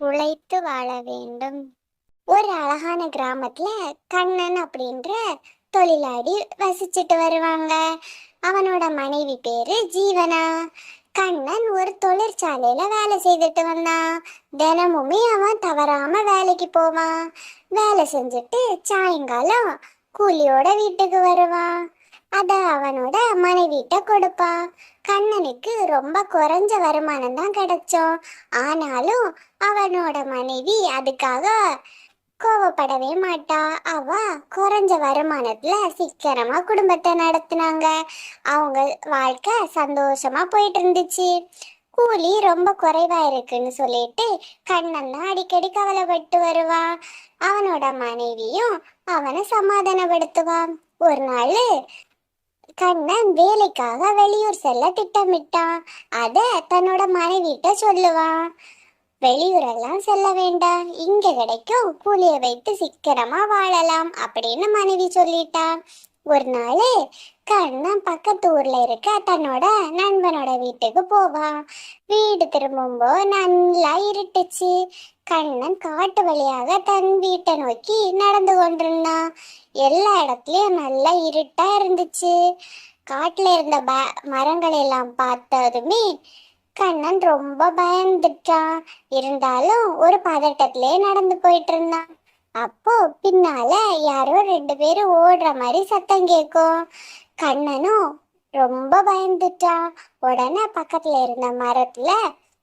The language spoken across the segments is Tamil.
உழைத்து வாழ வேண்டும். ஒரு அழகான கிராமத்துல கண்ணன் அப்படின்ற தொழிலாளி வசிச்சுட்டு வருவாங்க. அவனோட மனைவி பேரு ஜீவனா. கண்ணன் ஒரு தொழிற்சாலையில வேலை செய்துட்டு வந்தான். தினமுமே அவன் தவறாம வேலைக்கு போவான். வேலை செஞ்சுட்டு சாயங்காலம் கூலியோட வீட்டுக்கு வருவான். அத அவனோட மனைவிட்ட கொடுப்பா. கண்ணனுக்கு ரொம்ப குறைஞ்ச வருமானம் தான் கிடைச்சோம். ஆனாலும் அவனோட மனைவி அதுக்காக கோவப்படவே மாட்டா. அவ குறைஞ்ச வருமானத்துல சிக்கனமா குடும்பத்தை நடத்துனாங்க. அவங்க வாழ்க்கை சந்தோஷமா போயிட்டு இருந்துச்சு. கூலி ரொம்ப குறைவா இருக்குன்னு சொல்லிட்டு கண்ணன் தான் அடிக்கடி கவலைப்பட்டு வருவான் அவனோட மனைவியும் அவனை சமாதானப்படுத்துவான் ஒரு நாள் கண்ணன் வேலைக்காக வெளியூர் செல்ல திட்டமிட்டான். அத தன்னோட மனைவிட்ட சொல்லுவான். வெளியூரெல்லாம் செல்ல வேண்டாம். இங்க கிடைக்கும் கூலிய வைத்து சிக்கனமா வாழலாம் அப்படின்னு மனைவி சொல்லிட்டான். ஒரு நாள் கண்ணன் பக்கத்து ஊர்ல இருக்க தன்னோட நண்பனோட வீட்டுக்கு போவான் வீடு திரும்பும்போது நல்லா இருட்டுச்சு. கண்ணன் காட்டு வழியாக தன் வீட்டை நோக்கி நடந்து கொண்டிருந்தான் எல்லா இடத்துலயும் நல்லா இருட்டா இருந்துச்சு. காட்டுல இருந்த ப- மரங்கள் எல்லாம் பார்த்ததுமே கண்ணன் ரொம்ப பயந்துட்டான். இருந்தாலும் ஒரு பதட்டத்திலே நடந்து போயிட்டு இருந்தான். அப்போ பின்னால யாரோ ரெண்டு பேரும் ஓடுற மாதிரி சத்தம் கேட்கும் கண்ணனும் ரொம்ப பயந்துட்டான் உடனே பக்கத்துல இருந்த மரத்துல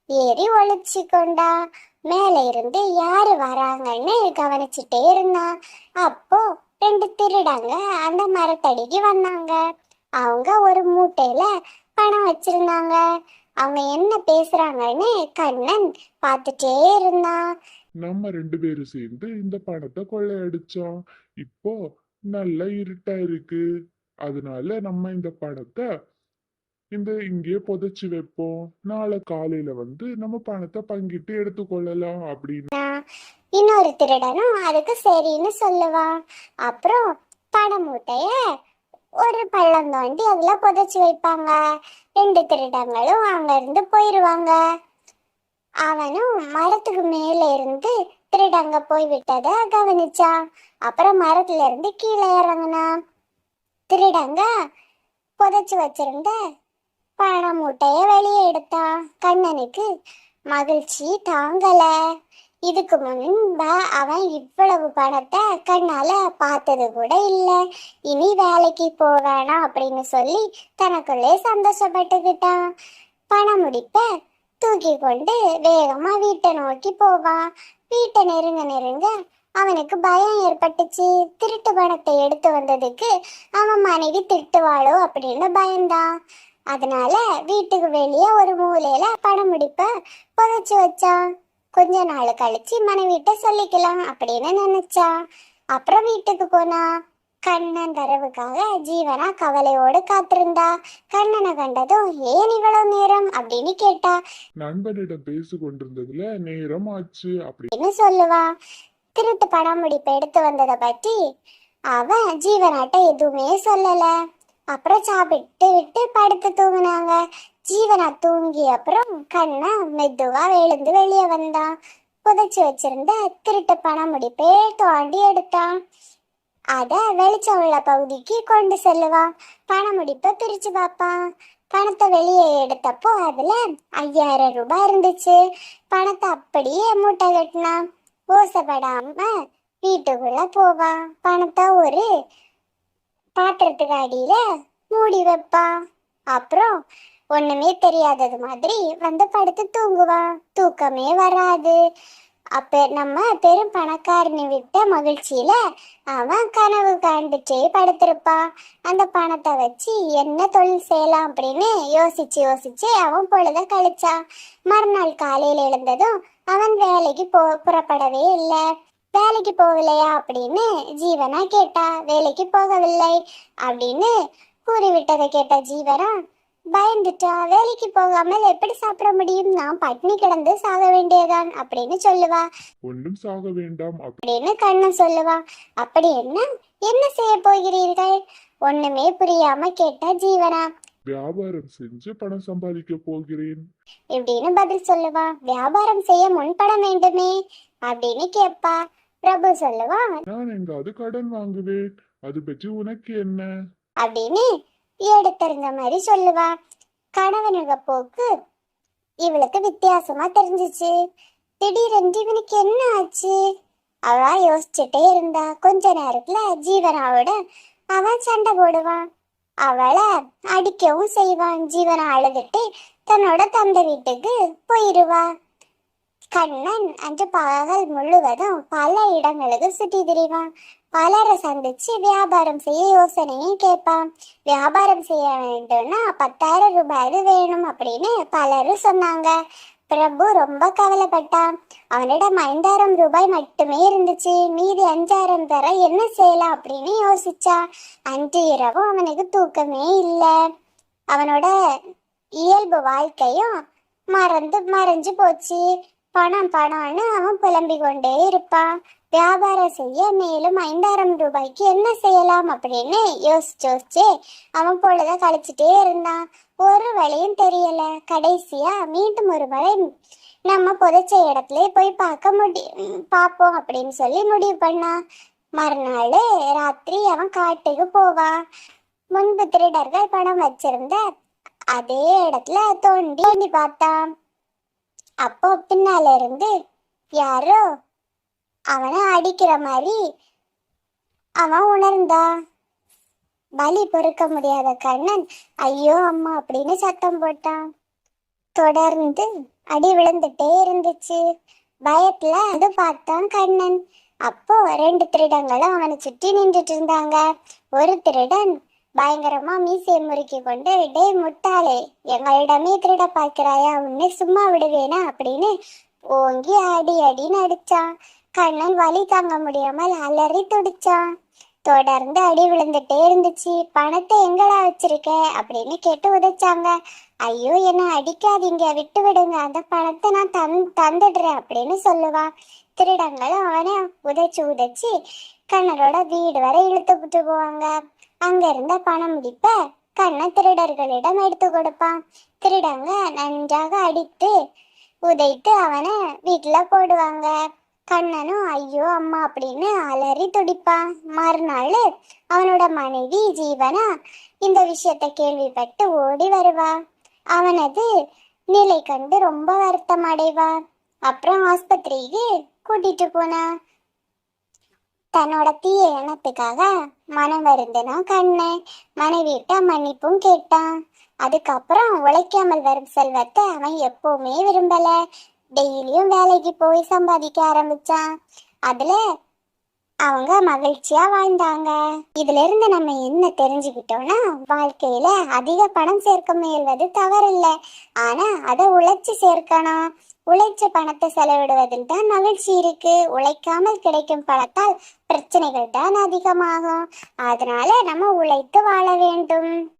ஏறி ஒளிச்சு கொண்டா. மேல இருந்து யாரு வராங்கன்னு கவனிச்சுட்டே இருந்தான் அப்போ ரெண்டு திருடங்க அந்த மரத்தடிக்கு வந்தாங்க. அவங்க ஒரு மூட்டையில பணம் வச்சிருந்தாங்க. அவங்க என்ன பேசுறாங்கன்னு கண்ணன் பார்த்துட்டே இருந்தான். நம்ம ரெண்டு பேரும் சேர்ந்து இந்த பணத்தை கொள்ளையடிச்சோம். இப்போ நல்ல இருட்டா இருக்கு. அதனால நம்ம இந்த பணத்தை இந்த இங்கேயே புதைச்சு வைப்போம். நாளை காலையில வந்து நம்ம பணத்தை பங்கிட்டு எடுத்துக்கொள்ளலாம் அப்படின்னு. இன்னொரு திருடனும் அதுக்கு சரின்னு சொல்லுவான். அப்புறம் பணம் மூட்டைய ஒரு பள்ளம் தோண்டி அதுல புதைச்சு வைப்பாங்க. ரெண்டு திருடங்களும் அங்க இருந்து போயிருவாங்க. அவனும் மரத்துக்கு மேல இருந்து திருடங்க போய் விட்டத கவனிச்சான் அப்புறம் மரத்துல இருந்து கீழே இறங்குனான் திருடங்க புதைச்சு வச்சிருந்த பண மூட்டைய வெளியே எடுத்தான் கண்ணனுக்கு மகிழ்ச்சி தாங்கல. இதுக்கு முன்ப அவன் இவ்வளவு பணத்தை கண்ணால பார்த்தது கூட இல்லை. இனி வேலைக்கு போவேணாம் அப்படின்னு சொல்லி தனக்குள்ளே சந்தோஷப்பட்டுக்கிட்டான். பண முடிப்ப தூக்கி கொண்டு வேகமா வீட்டை நோக்கி போவான் வீட்டை நெருங்க நெருங்க அவனுக்கு பயம் ஏற்பட்டுச்சு. திருட்டு பணத்தை எடுத்து வந்ததுக்கு அவன் மனைவி திட்டுவாளோ அப்படின்னு பயந்தான் அதனால வீட்டுக்கு வெளியே ஒரு மூலையில பணம் முடிப்ப புதைச்சு வச்சான் கொஞ்ச நாள் கழிச்சு மனைவிட்ட சொல்லிக்கலாம் அப்படின்னு நினைச்சான் அப்புறம் வீட்டுக்கு போனா கண்ணன் வரவுக்காக ஜீவனா கவலையோடு காத்திருந்தா. கண்ணனை கண்டதும் ஏன் இவ்வளவு நேரம்? அப்படின்னு கேட்டா. நண்பனிடம் பேசி கொண்டிருந்ததுல நேரம் ஆச்சு அப்படி அப்படின்னு சொல்லுவா. திருட்டு பணம் முடிப்பு எடுத்து வந்ததை பற்றி அவன் ஜீவனாட்ட எதுவுமே சொல்லல. அப்புறம் சாப்பிட்டு விட்டு படுத்து தூங்குனாங்க. ஜீவனா தூங்கி அப்புறம் கண்ணா மெதுவா எழுந்து வெளியே வந்தான் புதைச்சு வச்சிருந்த திருட்டு பணம் முடிப்பே தோண்டி எடுத்தான் அதை வெளிச்சம் உள்ள பகுதிக்கு கொண்டு செல்லுவான் பண முடிப்பை பிரிச்சு பார்ப்பான் பணத்தை வெளியே எடுத்தப்போ அதுல ஐயாயிரம் ரூபாய் இருந்துச்சு. பணத்தை அப்படியே மூட்டை கட்டினான் ஓசைப்படாம வீட்டுக்குள்ள போவான் பணத்தை ஒரு பாத்திரத்துக்கு அடியில மூடி வைப்பான் அப்புறம் ஒண்ணுமே தெரியாதது மாதிரி வந்து படுத்து தூங்குவான் தூக்கமே வராது. அப்ப நம்ம பெரும் பணக்காரனை விட்ட மகிழ்ச்சியில அவன் கனவு காண்டுட்டே படுத்திருப்பான் அந்த பணத்தை வச்சு என்ன தொழில் செய்யலாம் அப்படின்னு யோசிச்சு யோசிச்சு அவன் பொழுத கழிச்சான் மறுநாள் காலையில எழுந்ததும் அவன் வேலைக்கு போ புறப்படவே இல்லை. வேலைக்கு போகலையா அப்படின்னு ஜீவனா கேட்டா. வேலைக்கு போகவில்லை அப்படின்னு கூறிவிட்டதை கேட்ட ஜீவனா பயந்துட்டா வேலைக்கு போகாமல் எப்படி சாப்பிட முடியும்? நான் பட்னி கிடந்து சாக வேண்டியதான் அப்படின்னு சொல்லுவா. ஒன்றும் சாக வேண்டாம். அப்படி அப்படின்னு கண்ணன் சொல்லுவா. அப்படி என்ன? என்ன செய்ய போகிறீர்கள்? ஒண்ணுமே புரியாம கேட்டா ஜீவனா? வியாபாரம் செஞ்சு பணம் சம்பாதிக்க போகிறேன். இப்படின்னு பதில் சொல்லுவா. வியாபாரம் செய்ய முன்பட வேண்டுமே அப்படின்னு கேட்பா. பிரபு சொல்லுவா. நான் எங்காவது கடன் வாங்குவேன். அது பற்றி உனக்கு என்ன? அப்படின்னு எடுத்திருந்த மாதிரி சொல்லுவா. கணவனுக போக்கு இவளுக்கு வித்தியாசமா தெரிஞ்சுச்சு. திடீரென்று இவனுக்கு என்ன ஆச்சு? அவ யோசிச்சுட்டே இருந்தா. கொஞ்ச நேரத்துல ஜீவனாவோட அவன் சண்டை போடுவான். அவளை அடிக்கவும் செய்வான். ஜீவனா அழுதுட்டு தன்னோட தந்தை வீட்டுக்கு போயிருவா. கண்ணன் அன்று பகல் முழுவதும் பல இடங்களுக்கு சுற்றி திரிவான். பலரை சந்திச்சு வியாபாரம் செய்ய யோசனையும் கேட்பான். வியாபாரம் செய்ய வேண்டும்னா பத்தாயிரம் ரூபாய் வேணும் அப்படின்னு பலரும் சொன்னாங்க. பிரபு ரொம்ப கவலைப்பட்டான். அவனிடம் ஐந்தாயிரம் ரூபாய் மட்டுமே இருந்துச்சு. மீதி அஞ்சாயிரம் தர என்ன செய்யலாம் அப்படின்னு யோசிச்சான் அன்று இரவும் அவனுக்கு தூக்கமே இல்லை. அவனோட இயல்பு வாழ்க்கையும் மறந்து மறைஞ்சு போச்சு. பணம் பணம்னு அவன் புலம்பிக் கொண்டே இருப்பான். வியாபாரம் செய்ய மேலும் ஐந்தாயிரம் ரூபாய்க்கு என்ன செய்யலாம் அப்படின்னு யோசிச்சு யோசிச்சு அவன் பொழுத கழிச்சிட்டே இருந்தான். ஒரு வழியும் தெரியல. கடைசியா மீண்டும் ஒரு முறை நம்ம புதைச்ச இடத்துல போய் பார்க்க முடி பார்ப்போம் அப்படின்னு சொல்லி முடிவு பண்ணான். மறுநாள் ராத்திரி அவன் காட்டுக்கு போவான். முன்பு திருடர்கள் பணம் வச்சிருந்த அதே இடத்துல தோண்டி தோண்டி பார்த்தான். அப்போ பின்னால இருந்து யாரோ அவனை அடிக்கிற மாதிரி அவன் உணர்ந்தா. பலி பொறுக்க முடியாத கண்ணன் ஐயோ அம்மா அப்படின்னு சத்தம் போட்டான். தொடர்ந்து அடி விழுந்துட்டே இருந்துச்சு. பயத்துல அது பார்த்தான் கண்ணன். அப்போ ரெண்டு திருடங்களும் அவனை சுற்றி நின்றுட்டு இருந்தாங்க. ஒரு திருடன் பயங்கரமா மீசையை முறுக்கி கொண்டு டேய் முட்டாளே எங்களிடமே திருட பார்க்கிறாயா? உன்னை சும்மா விடுவேனா? அப்படின்னு ஓங்கி அடி அடின்னு அடிச்சான். கண்ணன் வலி தாங்க முடியாமல் அலறி துடிச்சான் தொடர்ந்து அடி விழுந்துட்டே இருந்துச்சு. பணத்தை எங்கடா வச்சிருக்க? அப்படின்னு கேட்டு உதைச்சாங்க. ஐயோ என்ன அடிக்காதீங்க விட்டு விடுங்க அந்த பணத்தை நான் தந் தந்துடுறேன் அப்படின்னு சொல்லுவான் திருடங்களும் அவனை உதைச்சு உதைச்சு கண்ணனோட வீடு வரை இழுத்து விட்டு போவாங்க. அங்க இருந்த பணம் முடிப்ப கண்ணன் திருடர்களிடம் எடுத்து கொடுப்பான். திருடங்க நன்றாக அடித்து உதைத்து அவனை வீட்டுல போடுவாங்க. கண்ணனும் ஐயோ அம்மா அப்படின்னு அலறி துடிப்பான் மறுநாள் அவனோட மனைவி ஜீவனா இந்த விஷயத்தை கேள்விப்பட்டு ஓடி வருவா. அவனது நிலை கண்டு ரொம்ப வருத்தம் அடைவா அப்புறம் ஆஸ்பத்திரிக்கு கூட்டிட்டு போனா. தன்னோட தீய எண்ணத்துக்காக மனம் வருந்தினா கண்ணன் மனைவிட்ட மன்னிப்பும் கேட்டான். அதுக்கப்புறம் உழைக்காமல் வரும் செல்வத்தை அவன் எப்பவுமே விரும்பல. டெய்லியும் வேலைக்கு போய் சம்பாதிக்க ஆரம்பிச்சான் அதுல அவங்க மகிழ்ச்சியா வாழ்ந்தாங்க. இதுல இருந்து நம்ம என்ன தெரிஞ்சுக்கிட்டோம்னா வாழ்க்கையில அதிக பணம் சேர்க்க முயல்வது தவறில்லை. ஆனா அதை உழைச்சு சேர்க்கணும். உழைச்ச பணத்தை செலவிடுவதில் தான் மகிழ்ச்சி இருக்கு. உழைக்காமல் கிடைக்கும் பணத்தால் பிரச்சனைகள் தான் அதிகமாகும். அதனால நம்ம உழைத்து வாழ வேண்டும்.